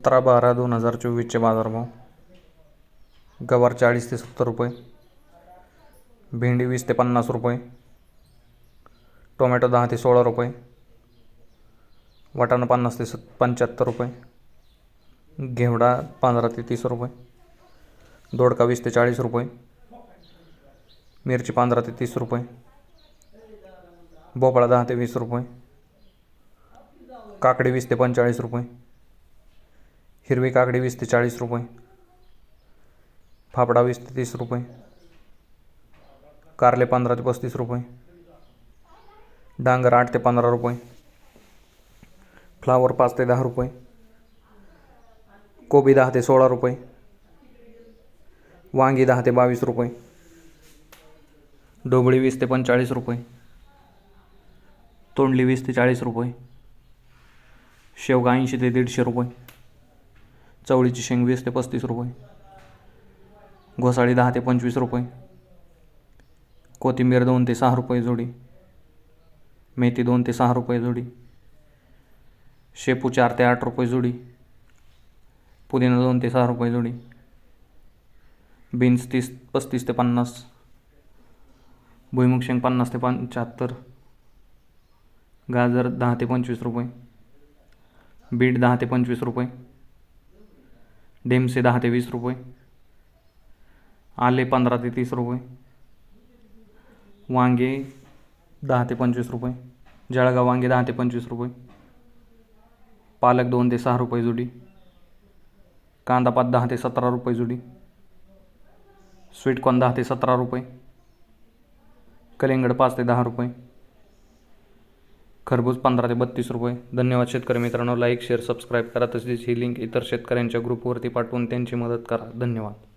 सतरा बारा दोन हजार चोवीसचे बाजारभाव. गवार चाळीस ते सत्तर रुपये. भेंडी वीस ते पन्नास रुपये. टोमॅटो दहा ते सोळा रुपये. वाटाणा पन्नास ते सत् पंच्याहत्तर रुपये. घेवडा पंधरा ते तीस रुपये. दोडका वीस ते चाळीस रुपये. मिरची पंधरा ते तीस रुपये. भोपळा दहा ते वीस रुपये. काकडी वीस ते पंचेचाळीस रुपये. हिरवी काकडी वीस ते चाळीस रुपये. फाफडा वीस ते तीस रुपये. कारले पंधरा ते पस्तीस रुपये. डांगर आठ ते पंधरा रुपये. फ्लावर पाच ते दहा रुपये. कोबी दहा ते सोळा रुपये. वांगी दहा ते बावीस रुपये. ढोबळी वीस ते पंचेचाळीस रुपये. तोंडली वीस ते चाळीस रुपये. शेवगा ऐंशी ते दीडशे रुपये. चवळीची शेंग वीस ते पस्तीस रुपये. घोसाळी दहा ते पंचवीस रुपये. कोथिंबीर दोन ते सहा रुपये जोडी. मेथी दोन ते सहा रुपये जोडी. शेपू चार ते आठ रुपये जोडी. पुदिना दोन ते सहा रुपये जोडी. बीन्स तीस पस्तीस ते पन्नास. भुईमुग शेंग पन्नास ते पंच्याहत्तर. गाजर दहा ते पंचवीस रुपये. बीट दहा ते पंचवीस रुपये. डेमसे दहा ते वीस रुपये. आले पंधरा ते तीस रुपये. वांगे दहा ते पंचवीस रुपये. जळगाव वांगे दहा ते पंचवीस रुपये. पालक दोन ते सहा रुपये जुडी. कांदापात दहा ते सतरा रुपये जुडी. स्वीटकॉर्न दहा ते सतरा रुपये. कलिंगड पाच ते दहा रुपये. खरबूज पंधरा ते बत्तीस रुपये. धन्यवाद शेतकरी मित्रांनो. लाईक शेअर सबस्क्राईब करा. तसेच ही लिंक इतर शेतकऱ्यांच्या ग्रुपवरती पाठवून त्यांची मदत करा. धन्यवाद.